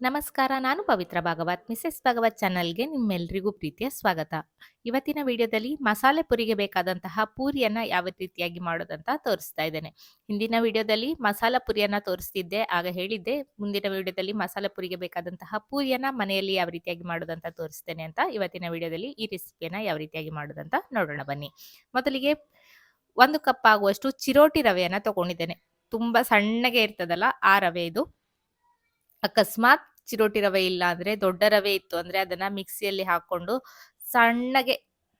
ನಮಸ್ಕಾರ, ನಾನು ಪವಿತ್ರ ಭಾಗವತ್, ಮಿಸೆಸ್ ಭಾಗವತ್ ಚಾನಲ್ಗೆ ನಿಮ್ಮೆಲ್ಲರಿಗೂ ಪ್ರೀತಿಯ ಸ್ವಾಗತ. ಇವತ್ತಿನ ವಿಡಿಯೋದಲ್ಲಿ ಮಸಾಲೆ ಪುರಿಗೆ ಬೇಕಾದಂತಹ ಪೂರಿಯನ್ನು ಯಾವ ರೀತಿಯಾಗಿ ಮಾಡೋದಂತ ತೋರಿಸ್ತಾ ಇದ್ದೇನೆ. ಹಿಂದಿನ ವಿಡಿಯೋದಲ್ಲಿ ಮಸಾಲ ಪುರಿಯನ್ನು ತೋರಿಸ್ತಿದ್ದೆ, ಆಗ ಹೇಳಿದ್ದೆ, ಮುಂದಿನ ವಿಡಿಯೋದಲ್ಲಿ ಮಸಾಲೆ ಪುರಿಗೆ ಬೇಕಾದಂತಹ ಪೂರಿಯನ್ನು ಮನೆಯಲ್ಲಿ ಯಾವ ರೀತಿಯಾಗಿ ಮಾಡೋದಂತ ತೋರಿಸ್ತೇನೆ ಅಂತ. ಇವತ್ತಿನ ವಿಡಿಯೋದಲ್ಲಿ ಈ ರೆಸಿಪಿಯನ್ನು ಯಾವ ರೀತಿಯಾಗಿ ಮಾಡೋದಂತ ನೋಡೋಣ ಬನ್ನಿ. ಮೊದಲಿಗೆ ಒಂದು ಕಪ್ ಆಗುವಷ್ಟು ಚಿರೋಟಿ ರವೆಯನ್ನು ತಗೊಂಡಿದ್ದೇನೆ. ತುಂಬ ಸಣ್ಣಗೆ ಇರ್ತದಲ್ಲ, ಆ ರವೆ ಇದು. ಅಕಸ್ಮಾತ್ ಚಿರೋಟಿ ರವೆ ಇಲ್ಲ ಅಂದ್ರೆ ದೊಡ್ಡ ರವೆ ಇತ್ತು ಅಂದ್ರೆ ಅದನ್ನ ಮಿಕ್ಸಿಯಲ್ಲಿ ಹಾಕೊಂಡು ಸಣ್ಣಗೆ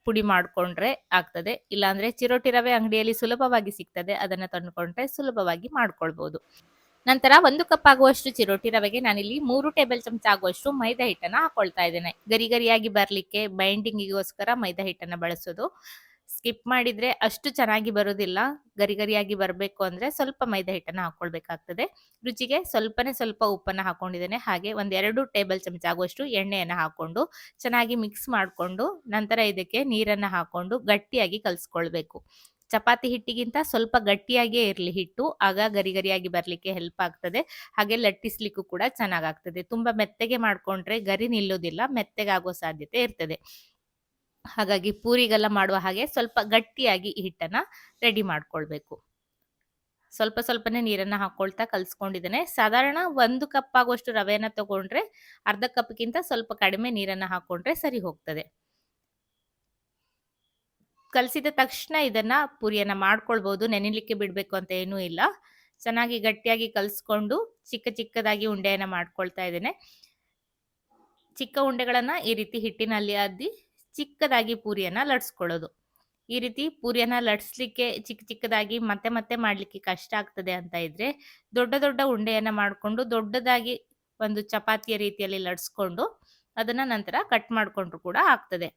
ಪುಡಿ ಮಾಡ್ಕೊಂಡ್ರೆ ಆಗ್ತದೆ. ಇಲ್ಲಾಂದ್ರೆ ಚಿರೋಟಿ ರವೆ ಅಂಗಡಿಯಲ್ಲಿ ಸುಲಭವಾಗಿ ಸಿಗ್ತದೆ. ಅದನ್ನ ತಂದುಕೊಂಡ್ರೆ ಸುಲಭವಾಗಿ ಮಾಡ್ಕೊಳ್ಬಹುದು ನಂತರ ಒಂದು ಕಪ್ ಆಗುವಷ್ಟು ಚಿರೋಟಿ ರವೆಗೆ ನಾನಿಲ್ಲಿ ಮೂರು ಟೇಬಲ್ ಚಮಚ ಆಗುವಷ್ಟು ಮೈದಾ ಹಿಟ್ಟನ್ನ ಹಾಕೊಳ್ತಾ ಇದ್ದೇನೆ. ಗರಿ ಗರಿಯಾಗಿ ಬರ್ಲಿಕ್ಕೆ ಬೈಂಡಿಂಗಿಗೋಸ್ಕರ ಮೈದಾ ಹಿಟ್ಟನ್ನ ಬಳಸೋದು. ಸ್ಕಿಪ್ ಮಾಡಿದ್ರೆ ಅಷ್ಟು ಚೆನ್ನಾಗಿ ಬರೋದಿಲ್ಲ. ಗರಿ ಗರಿಯಾಗಿ ಬರಬೇಕು ಅಂದ್ರೆ ಸ್ವಲ್ಪ ಮೈದಾ ಹಿಟ್ಟನ್ನು ಹಾಕೊಳ್ಬೇಕಾಗ್ತದೆ. ರುಚಿಗೆ ಸ್ವಲ್ಪನೇ ಸ್ವಲ್ಪ ಉಪ್ಪನ್ನು ಹಾಕೊಂಡಿದ್ದೇನೆ. ಹಾಗೆ ಒಂದೆರಡು ಟೇಬಲ್ ಚಮಚ ಆಗುವಷ್ಟು ಎಣ್ಣೆಯನ್ನು ಹಾಕೊಂಡು ಚೆನ್ನಾಗಿ ಮಿಕ್ಸ್ ಮಾಡಿಕೊಂಡು ನಂತರ ಇದಕ್ಕೆ ನೀರನ್ನು ಹಾಕೊಂಡು ಗಟ್ಟಿಯಾಗಿ ಕಲ್ಸ್ಕೊಳ್ಬೇಕು. ಚಪಾತಿ ಹಿಟ್ಟಿಗಿಂತ ಸ್ವಲ್ಪ ಗಟ್ಟಿಯಾಗಿಯೇ ಇರಲಿ ಹಿಟ್ಟು. ಆಗ ಗರಿ ಗರಿಯಾಗಿ ಬರಲಿಕ್ಕೆ ಹೆಲ್ಪ್ ಆಗ್ತದೆ. ಹಾಗೆ ಲಟ್ಟಿಸ್ಲಿಕ್ಕೂ ಕೂಡ ಚೆನ್ನಾಗಾಗ್ತದೆ. ತುಂಬ ಮೆತ್ತಗೆ ಮಾಡಿಕೊಂಡ್ರೆ ಗರಿ ನಿಲ್ಲೋದಿಲ್ಲ. ಮೆತ್ತಗಾಗೋ ಸಾಧ್ಯತೆ ಇರ್ತದೆ. ಹಾಗಾಗಿ ಪೂರಿಗೆಲ್ಲ ಮಾಡುವ ಹಾಗೆ ಸ್ವಲ್ಪ ಗಟ್ಟಿಯಾಗಿ ಹಿಟ್ಟನ್ನ ರೆಡಿ ಮಾಡ್ಕೊಳ್ಬೇಕು. ಸ್ವಲ್ಪ ಸ್ವಲ್ಪನೇ ನೀರನ್ನ ಹಾಕೊಳ್ತಾ ಕಲ್ಸ್ಕೊಂಡಿದ್ದೇನೆ. ಸಾಧಾರಣ ಒಂದು ಕಪ್ ಆಗುವಷ್ಟು ರವೆಯನ್ನ ತಗೊಂಡ್ರೆ ಅರ್ಧ ಕಪ್ಗಿಂತ ಸ್ವಲ್ಪ ಕಡಿಮೆ ನೀರನ್ನ ಹಾಕೊಂಡ್ರೆ ಸರಿ ಹೋಗ್ತದೆ. ಕಲಸಿದ ತಕ್ಷಣ ಇದನ್ನ ಪೂರಿಯನ್ನ ಮಾಡ್ಕೊಳ್ಬಹುದು ನೆನೆಲಿಕ್ಕೆ ಬಿಡ್ಬೇಕು ಅಂತ ಏನೂ ಇಲ್ಲ. ಚೆನ್ನಾಗಿ ಗಟ್ಟಿಯಾಗಿ ಕಲ್ಸ್ಕೊಂಡು ಚಿಕ್ಕ ಚಿಕ್ಕದಾಗಿ ಉಂಡೆಯನ್ನ ಮಾಡ್ಕೊಳ್ತಾ ಇದ್ದೇನೆ. ಚಿಕ್ಕ ಉಂಡೆಗಳನ್ನ ಈ ರೀತಿ ಹಿಟ್ಟಿನಲ್ಲಿ ಅದ್ದಿ ಚಿಕ್ಕದಾಗಿ ಪೂರಿಯನ್ನ ಲಟ್ಸ್ಕೊಳ್ಳೋದು. ಈ ರೀತಿ ಪೂರಿಯನ್ನ ಲಟ್ಸ್ಲಿಕ್ಕೆ ಚಿಕ್ಕ ಚಿಕ್ಕದಾಗಿ ಮತ್ತೆ ಮತ್ತೆ ಮಾಡ್ಲಿಕ್ಕೆ ಕಷ್ಟ ಆಗ್ತದೆ ಅಂತ ಇದ್ರೆ ದೊಡ್ಡ ದೊಡ್ಡ ಉಂಡೆಯನ್ನ ಮಾಡಿಕೊಂಡು ದೊಡ್ಡದಾಗಿ ಒಂದು ಚಪಾತಿಯ ರೀತಿಯಲ್ಲಿ ಲಟ್ಸ್ಕೊಂಡು ಅದನ್ನ ನಂತರ ಕಟ್ ಮಾಡ್ಕೊಂಡ್ರು ಕೂಡ ಆಗ್ತದೆ.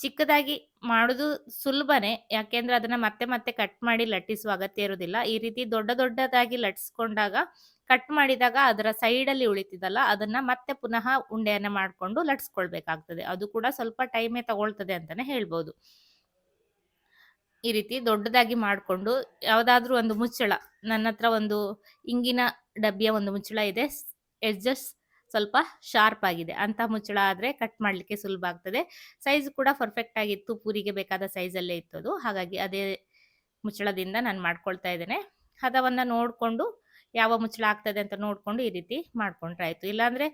ಚಿಕ್ಕದಾಗಿ ಮಾಡೋದು ಸುಲಭನೇ, ಯಾಕೆಂದ್ರೆ ಅದನ್ನ ಮತ್ತೆ ಮತ್ತೆ ಕಟ್ ಮಾಡಿ ಲಟ್ಟಿಸುವ ಅಗತ್ಯ ಇರೋದಿಲ್ಲ. ಈ ರೀತಿ ದೊಡ್ಡ ದೊಡ್ಡದಾಗಿ ಲಟ್ಸ್ಕೊಂಡಾಗ ಕಟ್ ಮಾಡಿದಾಗ ಅದರ ಸೈಡಲ್ಲಿ ಉಳಿತಿದಲ್ಲ, ಅದನ್ನ ಮತ್ತೆ ಪುನಃ ಉಂಡೆಯನ್ನ ಮಾಡ್ಕೊಂಡು ಲಟ್ಸ್ಕೊಳ್ಬೇಕಾಗ್ತದೆ. ಅದು ಕೂಡ ಸ್ವಲ್ಪ ಟೈಮೇ ತಗೊಳ್ತದೆ ಅಂತಾನೆ ಹೇಳ್ಬೋದು. ಈ ರೀತಿ ದೊಡ್ಡದಾಗಿ ಮಾಡಿಕೊಂಡು ಯಾವುದಾದ್ರೂ ಒಂದು ಮುಚ್ಚಳ, ನನ್ನ ಹತ್ರ ಒಂದು ಇಂಗಿನ ಡಬ್ಬಿಯ ಒಂದು ಮುಚ್ಚಳ ಇದೆ ಎಡ್ಜಸ್ ಸ್ವಲ್ಪ ಶಾರ್ಪ್ ಆಗಿದೆ ಅಂತ ಮುಚ್ಚಳ ಆದರೆ ಕಟ್ ಮಾಡಲಿಕ್ಕೆ ಸುಲಭ ಆಗ್ತದೆ. ಸೈಜ್ ಕೂಡ ಪರ್ಫೆಕ್ಟ್ ಆಗಿತ್ತು ಪೂರಿಗೆ ಬೇಕಾದ ಸೈಜಲ್ಲೇ ಇತ್ತು ಅದು ಹಾಗಾಗಿ ಅದೇ ಮುಚ್ಚಳದಿಂದ ನಾನು ಮಾಡ್ಕೊಳ್ತಾ ಇದ್ದೇನೆ. ಹದವನ್ನು ನೋಡಿಕೊಂಡು ಯಾವ ಮುಚ್ಚಳ ಆಗ್ತದೆ ಅಂತ ನೋಡ್ಕೊಂಡು ಈ ರೀತಿ ಮಾಡ್ಕೊಂಡ್ರೆ ಆಯಿತು ಇಲ್ಲಾಂದ್ರೆ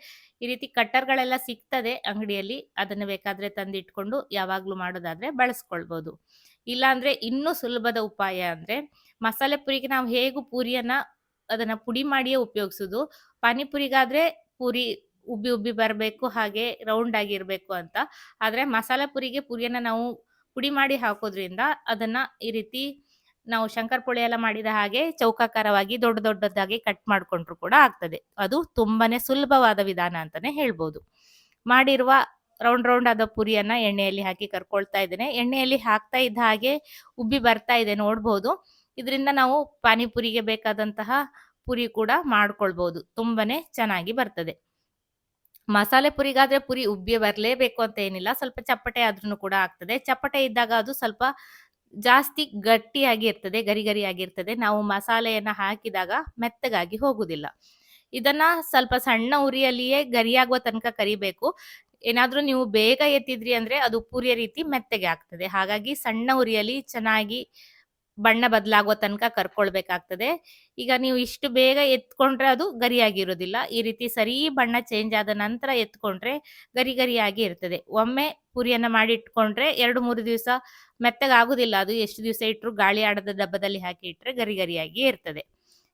ಈ ರೀತಿ ಕಟ್ಟರ್ಗಳೆಲ್ಲ ಸಿಗ್ತದೆ ಅಂಗಡಿಯಲ್ಲಿ, ಅದನ್ನ ಬೇಕಾದ್ರೆ ತಂದಿಟ್ಕೊಂಡು ಯಾವಾಗಲೂ ಮಾಡೋದಾದ್ರೆ ಬಳಸ್ಕೊಳ್ಬೋದು. ಇಲ್ಲಾಂದ್ರೆ ಇನ್ನೂ ಸುಲಭದ ಉಪಾಯ ಅಂದ್ರೆ ಮಸಾಲೆ ಪುರಿಗೆ ನಾವು ಹೇಗೂ ಪೂರಿಯನ್ನ ಅದನ್ನ ಪುಡಿ ಮಾಡಿಯೇ ಉಪಯೋಗಿಸುದು. ಪಾನಿಪುರಿಗಾದ್ರೆ ಪೂರಿ ಉಬ್ಬಿ ಉಬ್ಬಿ ಬರಬೇಕು, ಹಾಗೆ ರೌಂಡ್ ಆಗಿರಬೇಕು ಅಂತ. ಆದ್ರೆ ಮಸಾಲೆ ಪುರಿಗೆ ಪುರಿಯನ್ನ ನಾವು ಪುಡಿ ಮಾಡಿ ಹಾಕೋದ್ರಿಂದ ಅದನ್ನ ಈ ರೀತಿ ನಾವು ಶಂಕರ್ ಎಲ್ಲ ಮಾಡಿದ ಹಾಗೆ ಚೌಕಾಕಾರವಾಗಿ ದೊಡ್ಡ ದೊಡ್ಡದಾಗಿ ಕಟ್ ಮಾಡ್ಕೊಂಡ್ರು ಕೂಡ ಆಗ್ತದೆ. ಅದು ತುಂಬಾನೇ ಸುಲಭವಾದ ವಿಧಾನ ಅಂತಾನೆ ಹೇಳ್ಬೋದು. ಮಾಡಿರುವ ರೌಂಡ್ ರೌಂಡ್ ಆದ ಪುರಿಯನ್ನ ಎಣ್ಣೆಯಲ್ಲಿ ಹಾಕಿ ಕರ್ಕೊಳ್ತಾ ಇದ್ದೇನೆ. ಎಣ್ಣೆಯಲ್ಲಿ ಹಾಕ್ತಾ ಇದ್ದ ಹಾಗೆ ಉಬ್ಬಿ ಬರ್ತಾ ಇದೆ ನೋಡ್ಬೋದು. ಇದರಿಂದ ನಾವು ಪಾನಿಪುರಿಗೆ ಬೇಕಾದಂತಹ ಪುರಿ ಕೂಡ ಮಾಡ್ಕೊಳ್ಬಹುದು ತುಂಬಾನೇ ಚೆನ್ನಾಗಿ ಬರ್ತದೆ. ಮಸಾಲೆ ಪುರಿಗಾದ್ರೆ ಪುರಿ ಉಬ್ಬಿ ಬರಲೇಬೇಕು ಅಂತ ಏನಿಲ್ಲ. ಸ್ವಲ್ಪ ಚಪ್ಪಟೆ ಆದ್ರೂ ಕೂಡ ಆಗ್ತದೆ. ಚಪ್ಪಟೆ ಇದ್ದಾಗ ಅದು ಸ್ವಲ್ಪ ಜಾಸ್ತಿ ಗಟ್ಟಿಯಾಗಿ ಇರ್ತದೆ ಗರಿ ಗರಿಯಾಗಿರ್ತದೆ ನಾವು ಮಸಾಲೆಯನ್ನ ಹಾಕಿದಾಗ ಮೆತ್ತಗಾಗಿ ಹೋಗುವುದಿಲ್ಲ ಇದನ್ನ ಸ್ವಲ್ಪ ಸಣ್ಣ ಉರಿಯಲ್ಲಿಯೇ ಗರಿಯಾಗುವ ತನಕ ಕರಿಬೇಕು. ಏನಾದ್ರೂ ನೀವು ಬೇಗ ಎತ್ತಿದ್ರಿ ಅಂದ್ರೆ ಅದು ಪೂರಿಯ ರೀತಿ ಮೆತ್ತಗೆ ಆಗ್ತದೆ. ಹಾಗಾಗಿ ಸಣ್ಣ ಉರಿಯಲ್ಲಿ ಚೆನ್ನಾಗಿ ಬಣ್ಣ ಬದಲಾಗುವ ತನಕ ಕರ್ಕೊಳ್ಬೇಕಾಗ್ತದೆ. ಈಗ ನೀವು ಇಷ್ಟು ಬೇಗ ಎತ್ಕೊಂಡ್ರೆ ಅದು ಗರಿಯಾಗಿರೋದಿಲ್ಲ. ಈ ರೀತಿ ಸರಿ ಬಣ್ಣ ಚೇಂಜ್ ಆದ ನಂತರ ಎತ್ಕೊಂಡ್ರೆ ಗರಿ ಗರಿಯಾಗಿ ಇರ್ತದೆ. ಒಮ್ಮೆ ಪುರಿಯನ್ನ ಮಾಡಿ ಇಟ್ಕೊಂಡ್ರೆ ಎರಡು ಮೂರು ದಿವಸ ಮೆತ್ತಗಾಗುದಿಲ್ಲ. ಅದು ಎಷ್ಟು ದಿವಸ ಇಟ್ಟರು ಗಾಳಿ ಆಡದ ಡಬ್ಬದಲ್ಲಿ ಹಾಕಿ ಇಟ್ಟರೆ ಗರಿ ಗರಿಯಾಗಿ ಇರ್ತದೆ.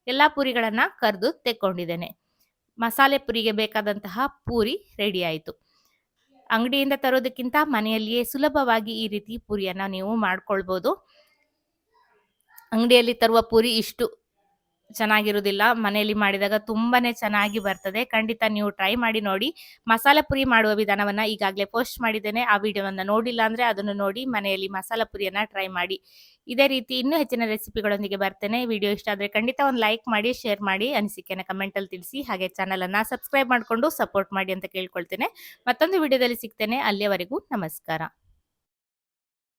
ಎಲ್ಲಾ ಪುರಿಗಳನ್ನ ಕರೆದು ತೆಕ್ಕೊಂಡಿದ್ದೇನೆ. ಮಸಾಲೆ ಪುರಿಗೆ ಬೇಕಾದಂತಹ ಪೂರಿ ರೆಡಿ ಆಯಿತು. ಅಂಗಡಿಯಿಂದ ತರೋದಕ್ಕಿಂತ ಮನೆಯಲ್ಲಿಯೇ ಸುಲಭವಾಗಿ ಈ ರೀತಿ ಪೂರಿಯನ್ನು ನೀವು ಮಾಡ್ಕೊಳ್ಬಹುದು ಅಂಗಡಿಯಲ್ಲಿ ತರುವ ಪೂರಿ ಇಷ್ಟು. ಚೆನ್ನಾಗಿರುವುದಿಲ್ಲ ಮನೆಯಲ್ಲಿ ಮಾಡಿದಾಗ ತುಂಬಾನೇ ಚೆನ್ನಾಗಿ ಬರ್ತದೆ. ಖಂಡಿತ ನೀವು ಟ್ರೈ ಮಾಡಿ ನೋಡಿ. ಮಸಾಲಾ ಪುರಿ ಮಾಡುವ ವಿಧಾನವನ್ನ ಈಗಾಗಲೇ ಪೋಸ್ಟ್ ಮಾಡಿದ್ದೇನೆ. ಆ ವಿಡಿಯೋವನ್ನ ನೋಡಿಲ್ಲ ಅಂದ್ರೆ ಅದನ್ನು ನೋಡಿ ಮನೆಯಲ್ಲಿ ಮಸಾಲ ಪುರಿಯನ್ನ ಟ್ರೈ ಮಾಡಿ. ಇದೇ ರೀತಿ ಇನ್ನೂ ಹೆಚ್ಚಿನ ರೆಸಿಪಿಗಳೊಂದಿಗೆ ಬರ್ತೇನೆ. ವಿಡಿಯೋ ಇಷ್ಟ ಆದ್ರೆ ಖಂಡಿತ ಒಂದು ಲೈಕ್ ಮಾಡಿ ಶೇರ್ ಮಾಡಿ ಅನಿಸಿಕೆನ ಕಮೆಂಟ್ ಅಲ್ಲಿ ತಿಳಿಸಿ. ಹಾಗೆ ಚಾನಲ್ ಅನ್ನ ಸಬ್ಸ್ಕ್ರೈಬ್ ಮಾಡಿಕೊಂಡು ಸಪೋರ್ಟ್ ಮಾಡಿ ಅಂತ ಕೇಳ್ಕೊಳ್ತೇನೆ. ಮತ್ತೊಂದು ವಿಡಿಯೋದಲ್ಲಿ ಸಿಗ್ತೇನೆ. ಅಲ್ಲಿಯವರೆಗೂ ನಮಸ್ಕಾರ.